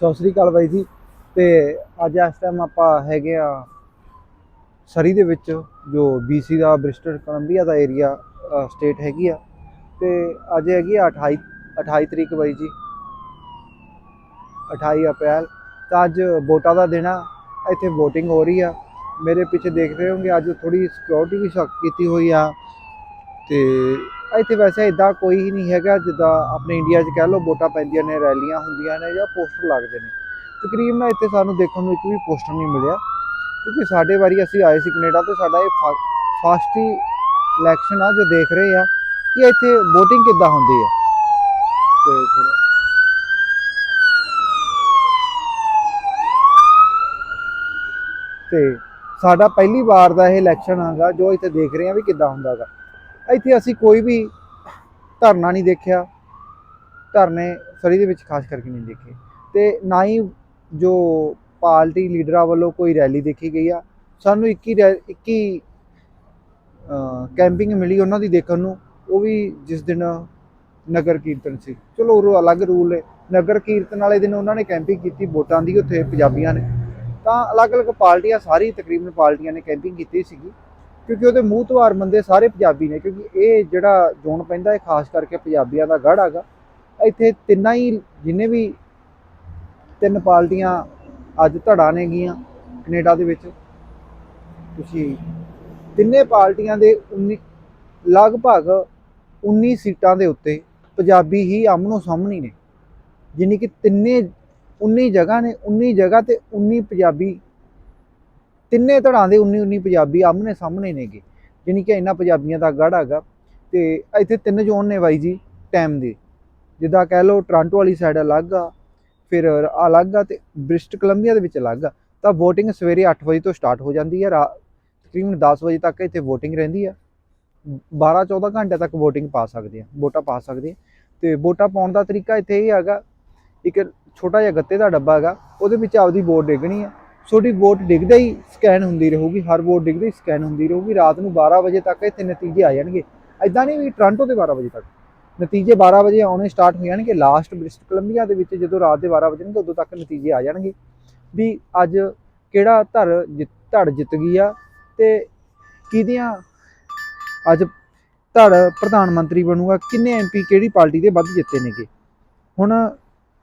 ਸਤਿ ਸ੍ਰੀ ਅਕਾਲ ਬਾਈ ਜੀ। ਤੇ ਅੱਜ ਇਸ ਟਾਈਮ ਆਪਾਂ ਹੈਗੇ ਆ ਸਰੀ ਦੇ ਵਿੱਚ, ਜੋ BC ਦਾ ਬ੍ਰਿਸਟਲ ਕੋਲੰਬੀਆ ਦਾ ਏਰੀਆ ਸਟੇਟ ਹੈਗੀ ਆ। ਤੇ ਅੱਜ ਹੈਗੀ ਆ 28 28 ਤਰੀਕ ਬਾਈ ਜੀ। 28 ਅਪ੍ਰੈਲ। ਤਾਂ ਅੱਜ ਵੋਟਾਂ ਦਾ ਦਿਨ ਆ। ਇੱਥੇ VOTING ਹੋ ਰਹੀ ਆ। ਮੇਰੇ ਪਿੱਛੇ ਦੇਖ ਰਹੇ ਹੋਗੇ ਅੱਜ ਥੋੜੀ ਸਿਕਿਉਰਿਟੀ ਵੀ ਸਖਤ ਕੀਤੀ ਹੋਈ ਆ। ਤੇ ਇੱਥੇ ਵੈਸੇ ਇਦਾਂ ਕੋਈ ਹੀ ਨਹੀਂ ਹੈਗਾ, ਜਿੱਦਾਂ ਆਪਣੇ ਇੰਡੀਆ 'ਚ ਕਹਿ ਲਓ ਵੋਟਾਂ ਪੈਂਦੀਆਂ ਨੇ, ਰੈਲੀਆਂ ਹੁੰਦੀਆਂ ਨੇ ਜਾਂ ਪੋਸਟਰ ਲੱਗਦੇ ਨੇ। ਤਕਰੀਬਨ ਇੱਥੇ ਸਾਨੂੰ ਦੇਖਣ ਨੂੰ ਇੱਕ ਵੀ ਪੋਸਟਰ ਨਹੀਂ ਮਿਲਿਆ, ਕਿਉਂਕਿ ਸਾਡੇ ਵਾਰੀ ਅਸੀਂ ਆਏ ਸੀ ਕੈਨੇਡਾ ਤੇ ਸਾਡਾ ਇਹ ਫਾਸਟ ਹੀ ਇਲੈਕਸ਼ਨ ਆ ਜੋ ਦੇਖ ਰਹੇ ਆ ਕਿ ਇੱਥੇ VOTING ਕਿੱਦਾਂ ਹੁੰਦੀ ਹੈ ਤੇ ਥੋੜ੍ਹਾ- ਤੇ ਸਾਡਾ ਪਹਿਲੀ ਵਾਰ ਦਾ ਇਹ ਇਲੈਕਸ਼ਨ ਹੈਗਾ, ਜੋ ਇੱਥੇ ਦੇਖ ਰਹੇ ਆ ਵੀ ਕਿੱਦਾਂ ਹੁੰਦਾਗਾ ਇੱਥੇ ਅਸੀਂ ਕੋਈ ਵੀ ਧਰਨਾ ਨਹੀਂ ਦੇਖਿਆ। ਧਰਨੇ ਸਰੀ ਦੇ ਵਿੱਚ ਖਾਸ ਕਰਕੇ ਨਹੀਂ ਦੇਖੇ। ਤੇ ਨਾ ਹੀ ਜੋ ਪਾਰਟੀ ਲੀਡਰਾਂ ਵੱਲੋਂ ਕੋਈ ਰੈਲੀ ਦੇਖੀ ਗਈ ਆ, ਸਾਨੂੰ 21 ਰੈ- 21 ਕੈਂਪਿੰਗ ਮਿਲੀ ਉਹਨਾਂ ਦੀ ਦੇਖਣ ਨੂੰ, ਉਹ ਵੀ ਜਿਸ ਦਿਨ ਨਗਰ ਕੀਰਤਨ ਸੀ। ਚਲੋ ਉਹ ਅਲੱਗ ਰੂਲ ਹੈ ਨਗਰ ਕੀਰਤਨ ਵਾਲੇ ਦਿਨ ਉਹਨਾਂ ਨੇ ਕੈਂਪਿੰਗ ਕੀਤੀ, ਵੋਟਾਂ ਦੀ, ਉੱਥੇ ਪੰਜਾਬੀਆਂ ਨੇ। ਤਾਂ ਅਲੱਗ-ਅਲੱਗ ਪਾਰਟੀਆਂ, ਸਾਰੀ ਤਕਰੀਬਨ ਪਾਰਟੀਆਂ ਨੇ ਕੈਂਪਿੰਗ ਕੀਤੀ ਸੀਗੀ। ਕਿਉਂਕਿ ਉਹਦੇ ਮੂੰਹ ਤਵਾਰ ਬੰਦੇ ਸਾਰੇ ਪੰਜਾਬੀ ਨੇ, ਕਿਉਂਕਿ ਇਹ ਜਿਹੜਾ ਜ਼ੋਨ ਪੈਂਦਾ ਹੈ ਖਾਸ ਕਰਕੇ ਪੰਜਾਬੀਆਂ ਦਾ ਗੜ੍ਹ ਹੈਗਾ। ਇੱਥੇ ਤਿੰਨਾਂ ਹੀ, ਜਿੰਨੇ ਵੀ ਤਿੰਨ ਪਾਰਟੀਆਂ ਅੱਜ ਧੜਾ ਨੇ ਗੀਆਂ ਕੈਨੇਡਾ ਦੇ ਵਿੱਚ, ਤੁਸੀਂ ਤਿੰਨੇ ਪਾਰਟੀਆਂ ਦੇ 19 ਲਗਭਗ 19 ਸੀਟਾਂ ਦੇ ਉੱਤੇ ਪੰਜਾਬੀ ਹੀ ਆਮਨੋ ਸਾਹਮਣੇ ਨੇ। ਜਿਨੀ ਕਿ ਤਿੰਨੇ 19 ਜਗ੍ਹਾ ਨੇ 19 ਜਗ੍ਹਾ ਤੇ 19 ਪੰਜਾਬੀ ਤਿੰਨੇ ਧੜਾਂ ਦੇ 19 19 ਪੰਜਾਬੀ ਆਮਨੇ ਸਾਹਮਣੇ ਨੇਗੇ, ਜਾਣੀ ਕਿ ਇਹਨਾਂ ਪੰਜਾਬੀਆਂ ਦਾ ਗੜ ਹੈਗਾ। ਤੇ ਇੱਥੇ ਤਿੰਨ ਜ਼ੋਨ ਨੇ ਬਾਈ ਜੀ ਟਾਈਮ ਦੇ। ਜਿੱਦਾਂ ਕਹਿ ਲਓ ਟ੍ਰਾਂਟੋ ਵਾਲੀ ਸਾਈਡ ਅਲੱਗ ਆ, ਫਿਰ ਅਲੱਗ ਆ ਤੇ ਬ੍ਰਿਸਟ ਕੋਲੰਬੀਆ ਦੇ ਵਿੱਚ ਅਲੱਗ ਆ। ਤਾਂ VOTING ਸਵੇਰੇ 8 ਵਜੇ ਤੋਂ ਸਟਾਰਟ ਹੋ ਜਾਂਦੀ ਹੈ ਰਾ- ਤਕਰੀਬਨ 10 ਵਜੇ ਤੱਕ ਇੱਥੇ VOTING ਰਹਿੰਦੀ ਆ। 12 14 ਘੰਟੇ ਤੱਕ VOTING ਪਾ ਸਕਦੇ ਆ, ਵੋਟਾਂ ਪਾ ਸਕਦੇ ਆ। ਤੇ ਵੋਟਾਂ ਪਾਉਣ ਦਾ ਤਰੀਕਾ ਇੱਥੇ ਇਹ ਹੈਗਾ, ਇੱਕ ਛੋਟਾ ਜਿਹਾ ਗੱਤੇ ਦਾ ਡੱਬਾ ਹੈਗਾ, ਉਹਦੇ ਵਿੱਚ ਆਪਦੀ ਵੋਟ ਡਿੱਗਣੀ ਆ। ਤੁਹਾਡੀ ਵੋਟ ਡਿੱਗਦਾ ਹੀ ਸਕੈਨ ਹੁੰਦੀ ਰਹੂਗੀ, ਹਰ ਵੋਟ ਡਿੱਗਦੇ ਹੀ ਸਕੈਨ ਹੁੰਦੀ ਰਹੂਗੀ। ਰਾਤ ਨੂੰ 12 ਵਜੇ ਤੱਕ ਇੱਥੇ ਨਤੀਜੇ ਆ ਜਾਣਗੇ। ਐਦਾਂ ਨਹੀਂ ਵੀ ਟੋਰਾਂਟੋ ਦੇ 12 ਵਜੇ ਤੱਕ। ਨਤੀਜੇ 12 ਵਜੇ ਆਉਣੇ ਸਟਾਰਟ ਹੋ ਜਾਣਗੇ। ਲਾਸਟ ਬ੍ਰਿਸਟ ਕੋਲੰਬੀਆ ਦੇ ਵਿੱਚ ਜਦੋਂ ਰਾਤ ਦੇ 12 ਵਜੇ ਉਦੋਂ ਤੱਕ ਨਤੀਜੇ ਆ ਜਾਣਗੇ। ਵੀ ਅੱਜ ਕਿਹੜਾ ਧਰ ਜਿੱਤ- ਧੜ ਜਿੱਤ ਗਈ ਆ ਤੇ ਕਿਹਦੀਆਂ ਅੱਜ ਧੜ ਪ੍ਰਧਾਨ ਮੰਤਰੀ ਬਣੂਗਾ, ਕਿੰਨੇ ਐਮਪੀ ਕਿਹੜੀ ਪਾਰਟੀ ਦੇ ਵੱਧ ਜਿੱਤੇ ਨੇਗੇ। ਹੁਣ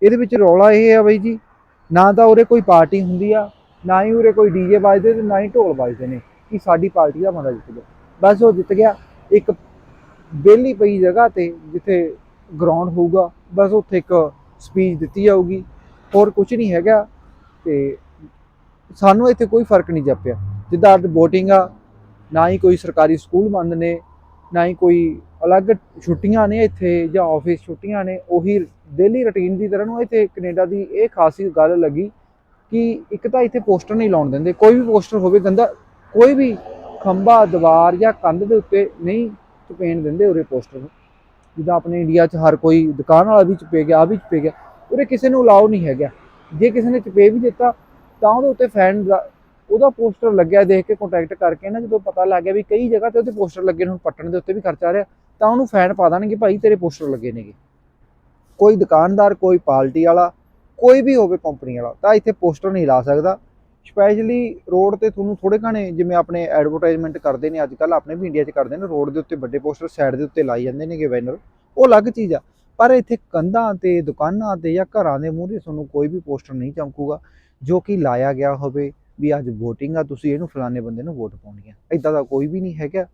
ਇਹਦੇ ਵਿੱਚ ਰੌਲਾ ਇਹ ਆ ਬਈ ਜੀ, ਨਾ ਤਾਂ ਉਰੇ ਕੋਈ ਪਾਰਟੀ ਹੁੰਦੀ ਆ ਨਾ ਹੀ ਉਰੇ ਕੋਈ ਡੀਜੇ ਵੱਜਦੇ ਤੇ ਨਾ ਹੀ ਢੋਲ ਵੱਜਦੇ ਨੇ। ਕਿ ਸਾਡੀ ਪਾਰਟੀ ਦਾ ਬੰਦਾ ਜਿੱਤ ਗਿਆ। ਬਸ ਉਹ ਜਿੱਤ ਗਿਆ। ਇੱਕ ਵਿਹਲੀ ਪਈ ਜਗ੍ਹਾ ਤੇ ਜਿੱਥੇ ਗਰਾਊਂਡ ਹੋਊਗਾ, ਬਸ ਉੱਥੇ ਇੱਕ ਸਪੀਚ ਦਿੱਤੀ ਜਾਊਗੀ। ਹੋਰ ਕੁਝ ਨਹੀਂ ਹੈਗਾ ਤੇ ਸਾਨੂੰ ਇੱਥੇ ਕੋਈ ਫ਼ਰਕ ਨਹੀਂ ਜਾਪਿਆ। ਜਿੱਦਾਂ ਅੱਜ VOTING ਆ, ਨਾ ਹੀ ਕੋਈ ਸਰਕਾਰੀ ਸਕੂਲ ਬੰਦ ਨੇ, ਨਾ ਹੀ ਕੋਈ ਅਲੱਗ ਛੁੱਟੀਆਂ ਨੇ ਇੱਥੇ ਜਾਂ ਆਫਿਸ ਛੁੱਟੀਆਂ ਨੇ, ਉਹੀ ਡੇਲੀ ਰੁਟੀਨ ਦੀ ਤਰ੍ਹਾਂ ਨੂੰ ਇੱਥੇ ਕੈਨੇਡਾ ਦੀ ਇਹ ਖਾਸੀ ਗੱਲ ਲੱਗੀ। ਕਿ ਇੱਕ ਤਾਂ ਇੱਥੇ ਪੋਸਟਰ ਨਹੀਂ ਲਾਉਣ ਦਿੰਦੇ, ਕੋਈ ਵੀ ਪੋਸਟਰ ਹੋਵੇ ਗੰਦਾ, ਕੋਈ ਵੀ ਖੰਭਾ, ਦੀਵਾਰ ਜਾਂ ਕੰਧ ਦੇ ਉੱਤੇ ਨਹੀਂ ਚਪੇਣ ਦਿੰਦੇ ਉਰੇ ਪੋਸਟਰ ਜਿੱਦਾਂ ਆਪਣੇ ਇੰਡੀਆ 'ਚ ਹਰ ਕੋਈ ਦੁਕਾਨ ਵਾਲਾ ਵੀ ਚਪੇ ਗਿਆ ਆ ਵੀ ਚਪੇ ਗਿਆ, ਉਰੇ ਕਿਸੇ ਨੂੰ ਅਲਾਉ ਨਹੀਂ ਹੈਗਾ। ਜੇ ਕਿਸੇ ਨੇ ਚਪੇ ਵੀ ਦਿੱਤਾ, ਤਾਂ ਉਹਦੇ ਉੱਤੇ ਫੈਨ ਦਾ ਉਹਦਾ ਪੋਸਟਰ ਲੱਗਿਆ ਦੇਖ ਕੇ ਕੰਟੈਕਟ ਕਰਕੇ ਨਾ, ਜਦੋਂ ਪਤਾ ਲੱਗ ਗਿਆ ਵੀ ਕਈ ਜਗ੍ਹਾ ਤੇ ਉਹਦੇ ਪੋਸਟਰ ਲੱਗੇ ਨੇ, ਹੁਣ ਪੱਟਣ ਦੇ ਉੱਤੇ ਵੀ ਖਰਚਾ ਆ ਰਿਹਾ, ਤਾਂ ਉਹਨੂੰ ਫੈਨ ਪਾ ਦੇਣਗੇ, ਭਾਈ ਤੇਰੇ ਪੋਸਟਰ ਲੱਗੇ ਨੇਗੇ। ਕੋਈ ਦੁਕਾਨਦਾਰ, ਕੋਈ ਪਾਰਟੀ ਵਾਲਾ ਕੋਈ ਵੀ ਹੋਵੇ ਕੰਪਨੀ ਵਾਲਾ, ਤਾਂ ਇੱਥੇ ਪੋਸਟਰ ਨਹੀਂ ਲਾ ਸਕਦਾ। ਸਪੈਸ਼ਲੀ ਰੋਡ ਤੇ ਤੁਹਾਨੂੰ ਥੋੜੇ ਘਣੇ ਜਿਵੇਂ ਆਪਣੇ ਐਡਵਰਟਾਈਜ਼ਮੈਂਟ ਕਰਦੇ ਨੇ ਅੱਜ ਕੱਲ ਆਪਣੇ ਵੀ ਇੰਡੀਆ 'ਚ ਕਰਦੇ ਨੇ ਰੋਡ ਦੇ ਉੱਤੇ ਵੱਡੇ ਪੋਸਟਰ ਸਾਈਡ ਦੇ ਉੱਤੇ ਲਾਈ ਜਾਂਦੇ ਨੇਗੇ ਬੈਨਰ ਉਹ ਅਲੱਗ ਚੀਜ਼ ਆ। ਪਰ ਇੱਥੇ ਕੰਧਾਂ ਤੇ, ਦੁਕਾਨਾਂ ਤੇ ਜਾਂ ਘਰਾਂ ਦੇ ਮੂਹਰੇ ਤੁਹਾਨੂੰ ਕੋਈ ਵੀ ਪੋਸਟਰ ਨਹੀਂ ਚਮਕੂਗਾ, ਜੋ ਕਿ ਲਾਇਆ ਗਿਆ ਹੋਵੇ ਵੀ ਅੱਜ VOTING ਆ, ਤੁਸੀਂ ਇਹਨੂੰ ਫਲਾਣੇ ਬੰਦੇ ਨੂੰ ਵੋਟ ਪਾਉਣੀ ਆ। ਇਦਾਂ ਦਾ ਕੋਈ ਵੀ ਨਹੀਂ ਹੈਗਾ।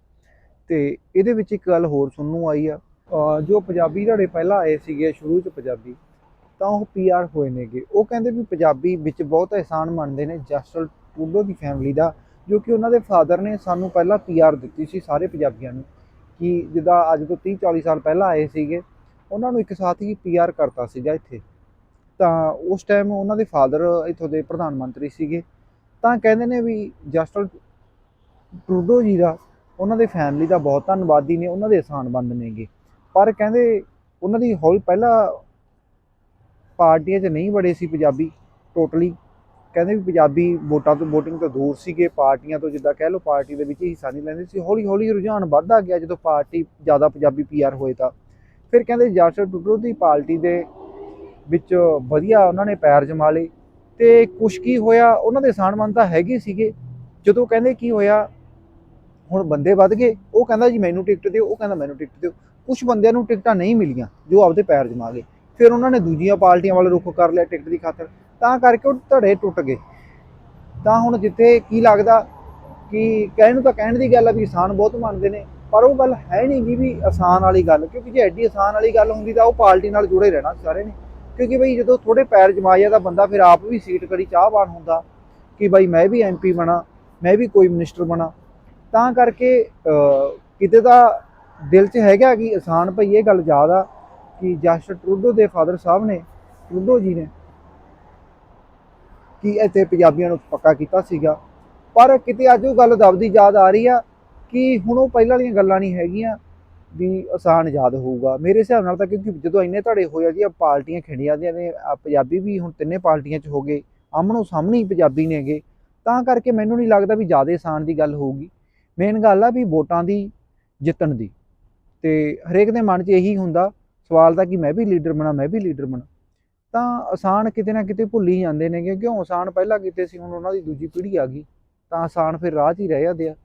ਤੇ ਇਹਦੇ ਵਿੱਚ ਇੱਕ ਗੱਲ ਹੋਰ ਸੁਣਨ ਨੂੰ ਆਈ ਆ। ਜੋ ਪੰਜਾਬੀ ਧੜੇ ਪਹਿਲਾਂ ਆਏ ਸੀਗੇ, ਸ਼ੁਰੂ 'ਚ ਪੰਜਾਬੀ ਤਾਂ ਉਹ ਪੀਆਰ ਹੋਏ ਨੇਗੇ। ਉਹ ਕਹਿੰਦੇ ਵੀ ਪੰਜਾਬੀ ਵਿੱਚ ਬਹੁਤ ਅਹਿਸਾਨ ਮੰਨਦੇ ਨੇ ਜਸਟਲ ਟੂਡੋ ਦੀ ਫੈਮਿਲੀ ਦਾ, ਜੋ ਕਿ ਉਹਨਾਂ ਦੇ ਫਾਦਰ ਨੇ ਸਾਨੂੰ ਪਹਿਲਾਂ ਪੀਆਰ ਦਿੱਤੀ ਸੀ ਸਾਰੇ ਪੰਜਾਬੀਆਂ ਨੂੰ, ਕਿ ਜਿੱਦਾਂ ਅੱਜ ਤੋਂ 30 40 ਸਾਲ ਪਹਿਲਾਂ ਆਏ ਸੀਗੇ, ਉਹਨਾਂ ਨੂੰ ਇੱਕ ਸਾਥ ਹੀ ਪੀਆਰ ਕਰਤਾ ਸੀਗਾ ਇੱਥੇ। ਤਾਂ ਉਸ ਟਾਈਮ ਉਹਨਾਂ ਦੇ ਫਾਦਰ ਇੱਥੋਂ ਦੇ ਪ੍ਰਧਾਨ ਮੰਤਰੀ ਸੀਗੇ। ਤਾਂ ਕਹਿੰਦੇ ਨੇ ਵੀ ਜਸਟਲ ਟਰੂਡੋ ਜੀ ਦਾ, ਉਹਨਾਂ ਦੇ ਫੈਮਿਲੀ ਦਾ ਬਹੁਤ ਧੰਨਵਾਦੀ ਨੇ, ਉਹਨਾਂ ਦੇ ਅਹਿਸਾਨ ਬੰਦ ਨੇਗੇ। ਪਰ ਕਹਿੰਦੇ ਉਹਨਾਂ ਦੀ ਹੌਲੀ ਪਹਿਲਾਂ ਪਾਰਟੀਆਂ 'ਚ ਨਹੀਂ ਬੜੇ ਸੀ ਪੰਜਾਬੀ ਟੋਟਲੀ। ਕਹਿੰਦੇ ਵੀ ਪੰਜਾਬੀ ਵੋਟਾਂ ਤੋਂ VOTING ਤੋਂ ਦੂਰ ਸੀਗੇ, ਪਾਰਟੀਆਂ ਤੋਂ ਜਿੱਦਾਂ ਕਹਿ ਲਓ ਪਾਰਟੀ ਦੇ ਵਿੱਚ ਹਿੱਸਾ ਨਹੀਂ ਲੈਂਦੇ ਸੀ। ਹੌਲੀ ਹੌਲੀ ਰੁਝਾਨ ਵੱਧਦਾ ਗਿਆ ਜਦੋਂ ਪਾਰਟੀ ਜ਼ਿਆਦਾ ਪੰਜਾਬੀ ਪੀਆਰ ਹੋਏ ਤਾਂ। ਫਿਰ ਕਹਿੰਦੇ ਜਸਟਰ ਟੁੱਟੋ ਦੀ ਪਾਰਟੀ ਦੇ ਵਿੱਚ ਵਧੀਆ ਉਹਨਾਂ ਨੇ ਪੈਰ ਜਮਾ ਲਏ ਤੇ ਕੁਛ ਕੀ ਹੋਇਆ, ਉਹਨਾਂ ਦੇ ਸਾਨਮਨ ਤਾਂ ਹੈਗੇ ਸੀਗੇ। ਜਦੋਂ ਕਹਿੰਦੇ ਕੀ ਹੋਇਆ, ਹੁਣ ਬੰਦੇ ਵੱਧ ਗਏ, ਉਹ ਕਹਿੰਦਾ ਜੀ ਮੈਨੂੰ ਟਿਕਟ ਦਿਓ, ਉਹ ਕਹਿੰਦਾ ਮੈਨੂੰ ਟਿਕਟ ਦਿਓ। ਕੁਝ ਬੰਦਿਆਂ ਨੂੰ ਟਿਕਟਾਂ ਨਹੀਂ ਮਿਲੀਆਂ, ਜੋ ਆਪਦੇ ਪੈਰ ਜਮਾ ਗਏ ਫਿਰ ਉਹਨਾਂ ਨੇ ਦੂਜੀਆਂ ਪਾਰਟੀਆਂ ਵੱਲ ਰੁਖ ਕਰ ਲਿਆ ਟਿਕਟ ਦੀ ਖਾਤਰ। ਤਾਂ ਕਰਕੇ ਉਹ ਧੜੇ ਟੁੱਟ ਗਏ। ਤਾਂ ਹੁਣ ਜਿੱਥੇ ਕੀ ਲੱਗਦਾ ਕਿ ਕਹਿਣ ਨੂੰ ਤਾਂ ਕਹਿਣ ਦੀ ਗੱਲ ਆ ਵੀ ਆਸਾਨ ਬਹੁਤ ਮੰਨਦੇ ਨੇ, ਪਰ ਉਹ ਗੱਲ ਹੈ ਨਹੀਂ ਜੀ ਵੀ ਆਸਾਨ ਵਾਲੀ ਗੱਲ, ਕਿਉਂਕਿ ਜੇ ਐਡੀ ਆਸਾਨ ਵਾਲੀ ਗੱਲ ਹੁੰਦੀ ਤਾਂ ਉਹ ਪਾਰਟੀ ਨਾਲ ਜੁੜੇ ਰਹਿਣਾ ਸਾਰੇ ਨੇ। ਕਿਉਂਕਿ ਬਈ ਜਦੋਂ ਥੋੜੇ ਪੈਰ ਜਮਾਇਆ ਤਾਂ ਬੰਦਾ ਫਿਰ ਆਪ ਵੀ ਸੀਟ ਕੜੀ ਚਾਹਵਾਨ ਹੁੰਦਾ ਕਿ ਬਈ ਮੈਂ ਵੀ ਐਮਪੀ ਬਣਾ, ਮੈਂ ਵੀ ਕੋਈ ਮਿਨਿਸਟਰ ਬਣਾ। ਤਾਂ ਕਰਕੇ ਕਿਤੇ ਤਾਂ ਦਿਲ 'ਚ ਹੈਗਾ ਕਿ ਆਸਾਨ ਭਈ ਇਹ ਗੱਲ ਯਾਦ ਆ ਕਿ ਜਸਟ ਟਰੂਡੋ ਦੇ ਫਾਦਰ ਸਾਹਿਬ ਨੇ, ਟਰੂਡੋ ਜੀ ਨੇ ਕਿ ਇੱਥੇ ਪੰਜਾਬੀਆਂ ਨੂੰ ਪੱਕਾ ਕੀਤਾ ਸੀਗਾ। ਪਰ ਕਿਤੇ ਅੱਜ ਉਹ ਗੱਲ ਦਬਦੀ ਯਾਦ ਆ ਰਹੀ ਆ ਕਿ ਹੁਣ ਉਹ ਪਹਿਲਾਂ ਵਾਲੀਆਂ ਗੱਲਾਂ ਨਹੀਂ ਹੈਗੀਆਂ ਵੀ ਆਸਾਨ ਯਾਦ ਹੋਊਗਾ। ਮੇਰੇ ਹਿਸਾਬ ਨਾਲ ਤਾਂ ਕਿਉਂਕਿ ਜਦੋਂ ਇੰਨੇ ਧੜੇ ਹੋਏ ਆ ਜੀ ਆ ਪਾਰਟੀਆਂ ਖਿੰਡੀਆਂ ਦੀਆਂ ਨੇ ਪੰਜਾਬੀ ਵੀ ਹੁਣ ਤਿੰਨੇ ਪਾਰਟੀਆਂ 'ਚ ਹੋ ਗਏ ਆਮਣੋ ਸਾਹਮਣੇ ਹੀ ਪੰਜਾਬੀ ਨੇਗੇ ਤਾਂ ਕਰਕੇ ਮੈਨੂੰ ਨਹੀਂ ਲੱਗਦਾ ਵੀ ਜ਼ਿਆਦਾ ਆਸਾਨ ਦੀ ਗੱਲ ਹੋਊਗੀ। ਮੇਨ ਗੱਲ ਆ ਵੀ ਵੋਟਾਂ ਦੀ ਜਿੱਤਣ ਦੀ। ਤੇ ਹਰੇਕ ਦੇ ਮਨ 'ਚ ਇਹੀ ਹੁੰਦਾ ਸਵਾਲ ਤਾਂ ਕਿ ਮੈਂ ਵੀ ਲੀਡਰ ਬਣਾ, ਮੈਂ ਵੀ ਲੀਡਰ ਬਣਾ। ਤਾਂ ਆਸਾਨ ਕਿਤੇ ਨਾ ਕਿਤੇ ਭੁੱਲੀ ਹੀ ਜਾਂਦੇ ਨੇਗੇ ਕਿਉਂ ਆਸਾਨ ਪਹਿਲਾਂ ਕੀਤੇ ਸੀ, ਹੁਣ ਉਹਨਾਂ ਦੀ ਦੂਜੀ ਪੀੜ੍ਹੀ ਆ ਗਈ। ਤਾਂ ਆਸਾਨ ਫਿਰ ਰਾਹ 'ਚ ਹੀ ਰਹਿ ਜਾਂਦੇ ਆ।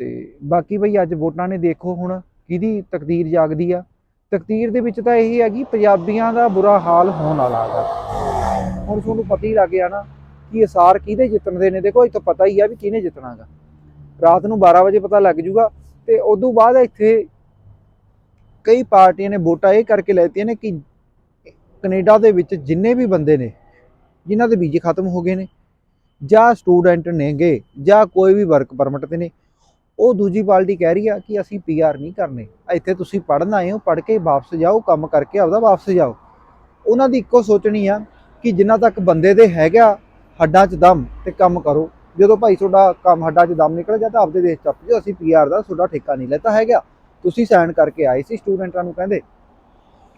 ਤੇ ਬਾਕੀ ਬਈ ਅੱਜ ਵੋਟਾਂ ਨੇ ਦੇਖੋ ਹੁਣ ਕਿਹਦੀ ਤਕਦੀਰ ਜਾਗਦੀ ਆ। ਤਕਦੀਰ ਦੇ ਵਿੱਚ ਤਾਂ ਇਹੀ ਹੈ ਕਿ ਪੰਜਾਬੀਆਂ ਦਾ ਬੁਰਾ ਹਾਲ ਹੋਣ ਵਾਲਾ ਹੈਗਾ ਹੁਣ ਤੁਹਾਨੂੰ ਪਤਾ ਹੀ ਲੱਗ ਗਿਆ ਨਾ ਕਿ ਅਸਾਰ ਕਿਹਦੇ ਜਿੱਤਣ ਦੇ ਨੇ। ਦੇਖੋ ਇੱਥੋਂ ਪਤਾ ਹੀ ਆ ਵੀ ਕਿਹਨੇ ਜਿੱਤਣਾਗਾ। ਰਾਤ ਨੂੰ 12 ਵਜੇ ਪਤਾ ਲੱਗ ਜੂਗਾ ਤੇ ਤੋਂ ਬਾਅਦ ਇੱਥੇ ਕਈ ਪਾਰਟੀਆਂ ਨੇ ਵੋਟਾਂ ਇਹ ਕਰਕੇ ਲੈਤੀਆਂ ਨੇ ਕਿ ਕੈਨੇਡਾ ਦੇ ਵਿੱਚ ਜਿੰਨੇ ਵੀ ਬੰਦੇ ਨੇ, ਜਿਨ੍ਹਾਂ ਦੇ ਵੀਜ਼ੇ ਖਤਮ ਹੋ ਗਏ ਨੇ, ਜਾਂ ਸਟੂਡੈਂਟ ਨੇਗੇ, ਜਾਂ ਕੋਈ ਵੀ ਵਰਕ ਪਰਮਿਟ ਤੇ ਨੇ, ਉਹ ਦੂਜੀ ਪਾਰਟੀ ਕਹਿ ਰਹੀ ਆ ਕਿ ਅਸੀਂ ਪੀਆਰ ਨਹੀਂ ਕਰਨੇ। ਇੱਥੇ ਤੁਸੀਂ ਪੜ੍ਹਨ ਆਏ ਹੋ, ਪੜ੍ਹ ਕੇ ਵਾਪਸ ਜਾਓ, ਕੰਮ ਕਰਕੇ ਆਪਦਾ ਵਾਪਸ ਜਾਓ। ਉਹਨਾਂ ਦੀ ਇੱਕੋ ਸੋਚਣੀ ਆ ਕਿ ਜਿੰਨਾ ਤੱਕ ਬੰਦੇ ਦੇ ਹੈਗਾ ਹੱਡਾਂ 'ਚ ਦਮ ਤੇ ਕੰਮ ਕਰੋ। ਜਦੋਂ ਭਾਈ ਤੁਹਾਡਾ ਕੰਮ ਹੱਡਾਂ 'ਚ ਦਮ ਨਿਕਲ ਗਿਆ ਤਾਂ ਆਪਦੇ ਦੇਸ਼ 'ਚ ਚੱਪ ਜਾਓ, ਅਸੀਂ ਪੀਆਰ ਦਾ ਤੁਹਾਡਾ ਠੇਕਾ ਨਹੀਂ ਲੈਤਾ ਹੈਗਾ। ਤੁਸੀਂ ਸਾਈਨ ਕਰਕੇ ਆਏ ਸੀ ਸਟੂਡੈਂਟਾਂ ਨੂੰ ਕਹਿੰਦੇ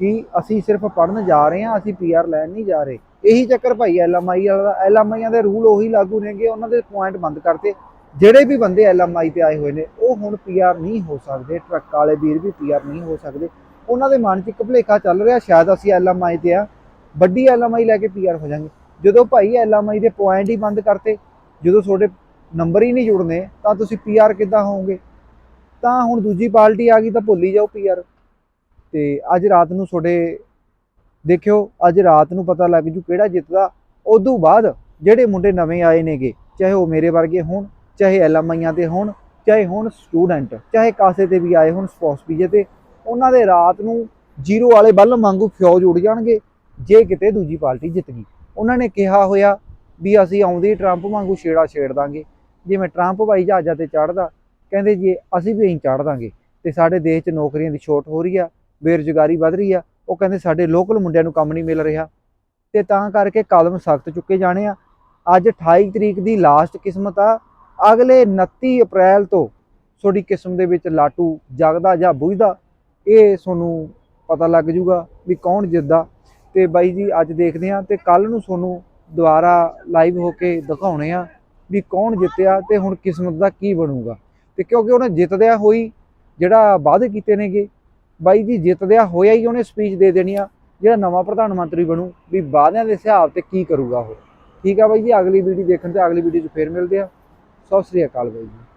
ਕਿ ਅਸੀਂ ਸਿਰਫ ਪੜ੍ਹਨ ਜਾ ਰਹੇ ਹਾਂ, ਅਸੀਂ ਪੀਆਰ ਲੈਣ ਨਹੀਂ ਜਾ ਰਹੇ। ਇਹੀ ਚੱਕਰ ਭਾਈ ਐਲਐਮਆਈ ਵਾਲਾ ਐਲਐਮਆਈਆਂ ਦੇ ਰੂਲ ਉਹੀ ਲਾਗੂ ਨੇਗੇ, ਉਹਨਾਂ ਦੇ ਪੁਆਇੰਟ ਬੰਦ ਕਰਤੇ। ਜਿਹੜੇ ਵੀ ਬੰਦੇ ਐਲਐਮਆਈ ਤੇ ਆਏ ਹੋਏ ਨੇ, ਉਹ ਹੁਣ ਪੀਆਰ ਨਹੀਂ ਹੋ ਸਕਦੇ ਟਰੱਕ ਵਾਲੇ ਵੀਰ ਵੀ ਪੀਆਰ ਨਹੀਂ ਹੋ ਸਕਦੇ। ਉਹਨਾਂ ਦੇ ਮਨ 'ਚ ਇੱਕ ਭੁਲੇਖਾ ਚੱਲ ਰਿਹਾ, ਸ਼ਾਇਦ ਅਸੀਂ ਐਲਐਮਆਈ ਤੇ ਆ, ਵੱਡੀ ਐਲਐਮਆਈ ਲੈ ਕੇ ਪੀਆਰ ਹੋ ਜਾਾਂਗੇ। ਜਦੋਂ ਭਾਈ ਐਲਐਮਆਈ ਦੇ ਪੁਆਇੰਟ ਹੀ ਬੰਦ ਕਰਤੇ, ਜਦੋਂ ਤੁਹਾਡੇ ਨੰਬਰ ਹੀ ਨਹੀਂ ਜੁੜਨੇ, ਤਾਂ ਤੁਸੀਂ ਪੀਆਰ ਕਿੱਦਾਂ ਹੋਵੋਗੇ? ਤਾਂ ਹੁਣ ਦੂਜੀ ਪਾਰਟੀ ਆ ਗਈ ਤਾਂ ਭੁੱਲੀ ਹੀ ਜਾਓ ਪੀਆਰ ਤੇ ਅੱਜ ਰਾਤ ਨੂੰ ਤੁਹਾਡੇ ਦੇਖਿਓ, ਅੱਜ ਰਾਤ ਨੂੰ ਪਤਾ ਲੱਗ ਜੂ ਕਿਹੜਾ ਜਿੱਤਦਾ। ਉਦੋਂ ਬਾਅਦ ਜਿਹੜੇ ਮੁੰਡੇ ਨਵੇਂ ਆਏ ਨੇਗੇ, ਚਾਹੇ ਉਹ ਮੇਰੇ ਵਰਗੇ ਹੋਣ, ਚਾਹੇ ਐਲਐਮਆਈਆਂ ਤੇ ਹੋਣ, ਚਾਹੇ ਹੁਣ ਸਟੂਡੈਂਟ, ਚਾਹੇ ਕਾਸੇ ਤੇ ਵੀ ਆਏ ਹੋਣ, ਸਪੋਰਟਸ ਵੀਜ਼ੇ ਤੇ, ਉਹਨਾਂ ਦੇ ਰਾਤ ਨੂੰ ਜ਼ੀਰੋ ਵਾਲੇ ਬੱਲ ਵਾਂਗੂ ਫਿਊਜ਼ ਉੱਡ ਜਾਣਗੇ, ਜੇ ਕਿਤੇ ਦੂਜੀ ਪਾਰਟੀ ਜਿੱਤ ਗਈ। ਉਹਨਾਂ ਨੇ ਕਿਹਾ ਹੋਇਆ ਵੀ ਅਸੀਂ ਆਉਂਦੇ ਟਰੰਪ ਵਾਂਗੂ ਛੇੜਾ ਛੇੜ ਦਾਂਗੇ। ਜਿਵੇਂ ਟਰੰਪ ਭਾਈ ਜਹਾਜ਼ਾਂ ਤੇ ਚੜਦਾ ਕਹਿੰਦੇ ਜੀ, ਅਸੀਂ ਵੀ ਇਹੀ ਚਾੜ ਦਾਂਗੇ। ਤੇ ਸਾਡੇ ਦੇਸ਼ 'ਚ ਨੌਕਰੀਆਂ ਦੀ ਛੋਟ ਹੋ ਰਹੀ ਆ, ਬੇਰੁਜ਼ਗਾਰੀ ਵੱਧ ਰਹੀ ਆ, ਉਹ ਕਹਿੰਦੇ ਸਾਡੇ ਲੋਕਲ ਮੁੰਡਿਆਂ ਨੂੰ ਕੰਮ ਨਹੀਂ ਮਿਲ ਰਿਹਾ। ਤੇ ਤਾਂ ਕਰਕੇ ਕਦਮ ਸਖਤ ਚੁੱਕੇ ਜਾਣੇ ਆ। ਅੱਜ 28 ਤਰੀਕ ਦੀ ਲਾਸਟ ਕਿਸਮਤ ਆ। ਅਗਲੇ 29 ਅਪ੍ਰੈਲ ਤੋਂ ਤੁਹਾਡੀ ਕਿਸਮ ਦੇ ਵਿੱਚ ਲਾਟੂ ਜਗਦਾ ਜਾਂ ਬੁਝਦਾ, ਇਹ ਤੁਹਾਨੂੰ ਪਤਾ ਲੱਗ ਜੂਗਾ ਵੀ ਕੌਣ ਜਿੱਤਦਾ। ਤੇ ਬਾਈ ਜੀ, ਅੱਜ ਦੇਖਦੇ ਆ ਤੇ ਕੱਲ ਨੂੰ ਤੁਹਾਨੂੰ ਦੁਬਾਰਾ ਲਾਈਵ ਹੋ ਕੇ ਦਿਖਾਉਣੇ ਆ ਵੀ ਕੌਣ ਜਿੱਤਿਆ ਤੇ ਹੁਣ ਕਿਸਮਤ ਦਾ ਕੀ ਬਣੂਗਾ। ਤੇ ਕਿਉਂਕਿ ਉਹਨੇ ਜਿੱਤਦਿਆ ਹੋਈ ਜਿਹੜਾ ਵਾਅਦੇ ਕੀਤੇ ਨੇਗੇ, ਬਾਈ ਜੀ ਜਿੱਤਦਿਆ ਹੋਇਆ ਹੀ ਉਹਨੇ ਸਪੀਚ ਦੇ ਦੇਣੀ ਆ, ਜਿਹੜਾ ਨਵਾਂ ਪ੍ਰਧਾਨ ਮੰਤਰੀ ਬਣੂ, ਵੀ ਵਾਅਦਿਆਂ ਦੇ ਹਿਸਾਬ ਤੇ ਕੀ ਕਰੂਗਾ ਉਹ। ਠੀਕ ਆ ਬਾਈ ਜੀ, ਅਗਲੀ ਵੀਡੀਓ ਦੇਖਣ ਤੇ ਅਗਲੀ ਵੀਡੀਓ 'ਚ ਫੇਰ ਮਿਲਦੇ ਆ। ਸਤਿ ਸ੍ਰੀ ਅਕਾਲ ਬਾਈ ਜੀ।